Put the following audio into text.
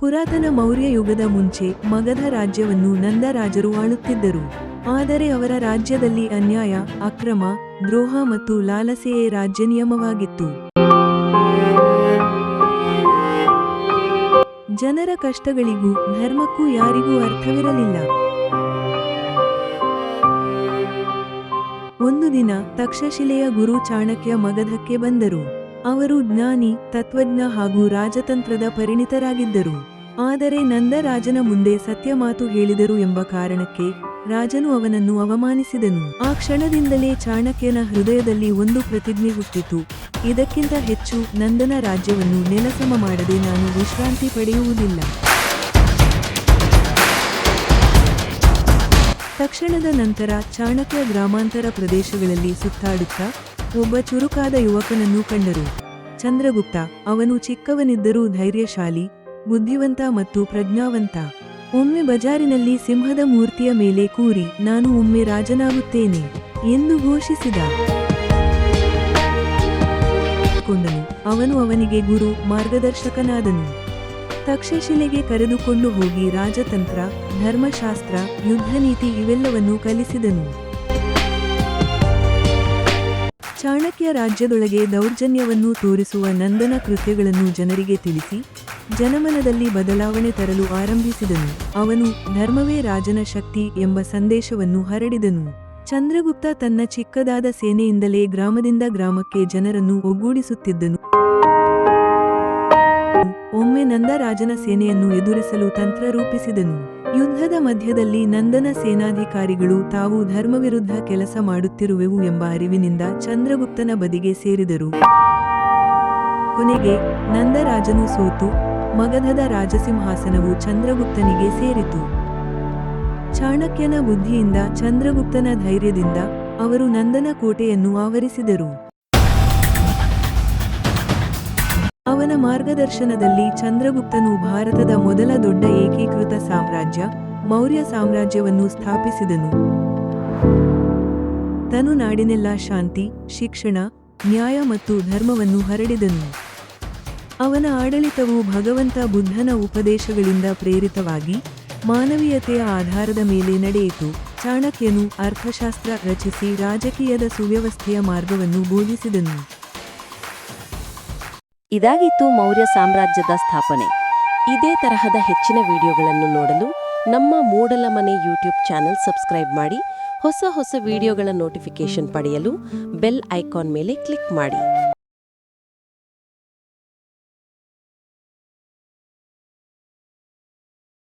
ಪುರಾತನ ಮೌರ್ಯ ಯುಗದ ಮುಂಚೆ ಮಗಧ ರಾಜ್ಯವನ್ನು ನಂದರಾಜರು ಆಳುತ್ತಿದ್ದರು. ಆದರೆ ಅವರ ರಾಜ್ಯದಲ್ಲಿ ಅನ್ಯಾಯ, ಅಕ್ರಮ, ದ್ರೋಹ ಮತ್ತು ಲಾಲಸೆಯೇ ರಾಜ್ಯ ನಿಯಮವಾಗಿತ್ತು. ಜನರ ಕಷ್ಟಗಳಿಗೂ ಧರ್ಮಕ್ಕೂ ಯಾರಿಗೂ ಅರ್ಥವಿರಲಿಲ್ಲ. ಒಂದು ದಿನ ತಕ್ಷಶಿಲೆಯ ಗುರು ಚಾಣಕ್ಯ ಮಗಧಕ್ಕೆ ಬಂದರು. ಅವರು ಜ್ಞಾನಿ, ತತ್ವಜ್ಞ ಹಾಗೂ ರಾಜತಂತ್ರದ ಪರಿಣಿತರಾಗಿದ್ದರು. ಆದರೆ ನಂದರಾಜನ ಮುಂದೆ ಸತ್ಯ ಮಾತು ಹೇಳಿದರು ಎಂಬ ಕಾರಣಕ್ಕೆ ರಾಜನು ಅವನನ್ನು ಅವಮಾನಿಸಿದನು. ಆ ಕ್ಷಣದಿಂದಲೇ ಚಾಣಕ್ಯನ ಹೃದಯದಲ್ಲಿ ಒಂದು ಪ್ರತಿಜ್ಞೆ ಹುಟ್ಟಿತು. ಇದಕ್ಕಿಂತ ಹೆಚ್ಚು ನಂದನ ರಾಜ್ಯವನ್ನು ನೆಲಸಮ ಮಾಡದೆ ನಾನು ವಿಶ್ರಾಂತಿ ಪಡೆಯುವುದಿಲ್ಲ. ತಕ್ಷಣದ ನಂತರ ಚಾಣಕ್ಯ ಗ್ರಾಮಾಂತರ ಪ್ರದೇಶಗಳಲ್ಲಿ ಸುತ್ತಾಡುತ್ತಾ ಒಬ್ಬ ಚುರುಕಾದ ಯುವಕನನ್ನು ಕಂಡರು. ಚಂದ್ರಗುಪ್ತ, ಅವನು ಚಿಕ್ಕವನಿದ್ದರೂ ಧೈರ್ಯಶಾಲಿ, ಬುದ್ಧಿವಂತ ಮತ್ತು ಪ್ರಜ್ಞಾವಂತ. ಒಮ್ಮೆ ಬಜಾರಿನಲ್ಲಿ ಸಿಂಹದ ಮೂರ್ತಿಯ ಮೇಲೆ ಕೂರಿ, ನಾನು ಒಮ್ಮೆ ರಾಜನಾಗುತ್ತೇನೆ ಎಂದು ಘೋಷಿಸಿದ. ಕೊಂಡನು ಅವನು ಅವನಿಗೆ, ಗುರು, ಮಾರ್ಗದರ್ಶಕನಾದನು. ತಕ್ಷಶಿಲೆಗೆ ಕರೆದುಕೊಂಡು ಹೋಗಿ ರಾಜತಂತ್ರ, ಧರ್ಮಶಾಸ್ತ್ರ, ಯುದ್ಧನೀತಿ ಇವೆಲ್ಲವನ್ನೂ ಕಲಿಸಿದನು. ಚಾಣಕ್ಯ ರಾಜ್ಯದೊಳಗೆ ದೌರ್ಜನ್ಯವನ್ನು ತೋರಿಸುವ ನಂದನ ಕೃತ್ಯಗಳನ್ನು ಜನರಿಗೆ ತಿಳಿಸಿ, ಜನಮನದಲ್ಲಿ ಬದಲಾವಣೆ ತರಲು ಆರಂಭಿಸಿದನು. ಅವನು ಧರ್ಮವೇ ರಾಜನ ಶಕ್ತಿ ಎಂಬ ಸಂದೇಶವನ್ನು ಹರಡಿದನು. ಚಂದ್ರಗುಪ್ತ ತನ್ನ ಚಿಕ್ಕದಾದ ಸೇನೆಯಿಂದಲೇ ಗ್ರಾಮದಿಂದ ಗ್ರಾಮಕ್ಕೆ ಜನರನ್ನು ಒಗ್ಗೂಡಿಸುತ್ತಿದ್ದನು. ಒಮ್ಮೆ ನಂದರಾಜನ ಸೇನೆಯನ್ನು ಎದುರಿಸಲು ತಂತ್ರ ರೂಪಿಸಿದನು. ಯುದ್ಧದ ಮಧ್ಯದಲ್ಲಿ ನಂದನ ಸೇನಾಧಿಕಾರಿಗಳು ತಾವು ಧರ್ಮವಿರುದ್ಧ ಕೆಲಸ ಮಾಡುತ್ತಿರುವೆವು ಎಂಬ ಅರಿವಿನಿಂದ ಚಂದ್ರಗುಪ್ತನ ಬದಿಗೆ ಸೇರಿದರು. ಕೊನೆಗೆ ನಂದರಾಜನು ಸೋತು, ಮಗಧದ ರಾಜಸಿಂಹಾಸನವು ಚಂದ್ರಗುಪ್ತನಿಗೆ ಸೇರಿತು. ಚಾಣಕ್ಯನ ಬುದ್ಧಿಯಿಂದ ಚಂದ್ರಗುಪ್ತನ ಧೈರ್ಯದಿಂದ ಅವರು ನಂದನ ಕೋಟೆಯನ್ನು ಆವರಿಸಿದರು. ಅವನ ಮಾರ್ಗದರ್ಶನದಲ್ಲಿ ಚಂದ್ರಗುಪ್ತನು ಭಾರತದ ಮೊದಲ ದೊಡ್ಡ ಏಕೀಕೃತ ಸಾಮ್ರಾಜ್ಯ, ಮೌರ್ಯ ಸಾಮ್ರಾಜ್ಯವನ್ನು ಸ್ಥಾಪಿಸಿದನು. ತನು ನಾಡಿನೆಲ್ಲ ಶಾಂತಿ, ಶಿಕ್ಷಣ, ನ್ಯಾಯ ಮತ್ತು ಧರ್ಮವನ್ನು ಹರಡಿದನು. ಅವನ ಆಡಳಿತವು ಭಗವಂತ ಬುದ್ಧನ ಉಪದೇಶಗಳಿಂದ ಪ್ರೇರಿತವಾಗಿ ಮಾನವೀಯತೆಯ ಆಧಾರದ ಮೇಲೆ ನಡೆಯಿತು. ಚಾಣಕ್ಯನು ಅರ್ಥಶಾಸ್ತ್ರ ರಚಿಸಿ ರಾಜಕೀಯದ ಸುವ್ಯವಸ್ಥೆಯ ಮಾರ್ಗವನ್ನು ಬೋಧಿಸಿದನು. ಇದಾಗಿತ್ತು ಮೌರ್ಯ ಸಾಮ್ರಾಜ್ಯದ ಸ್ಥಾಪನೆ. ಇದೇ ತರಹದ ಹೆಚ್ಚಿನ ವಿಡಿಯೋಗಳನ್ನು ನೋಡಲು ನಮ್ಮ ಮೂಡಲ ಮನೆ ಯೂಟ್ಯೂಬ್ ಚಾನೆಲ್ ಸಬ್ಸ್ಕ್ರೈಬ್ ಮಾಡಿ, ಹೊಸ ಹೊಸ ವಿಡಿಯೋಗಳ ನೋಟಿಫಿಕೇಶನ್ ಪಡೆಯಲು ಬೆಲ್ ಐಕಾನ್ ಮೇಲೆ ಕ್ಲಿಕ್ ಮಾಡಿ.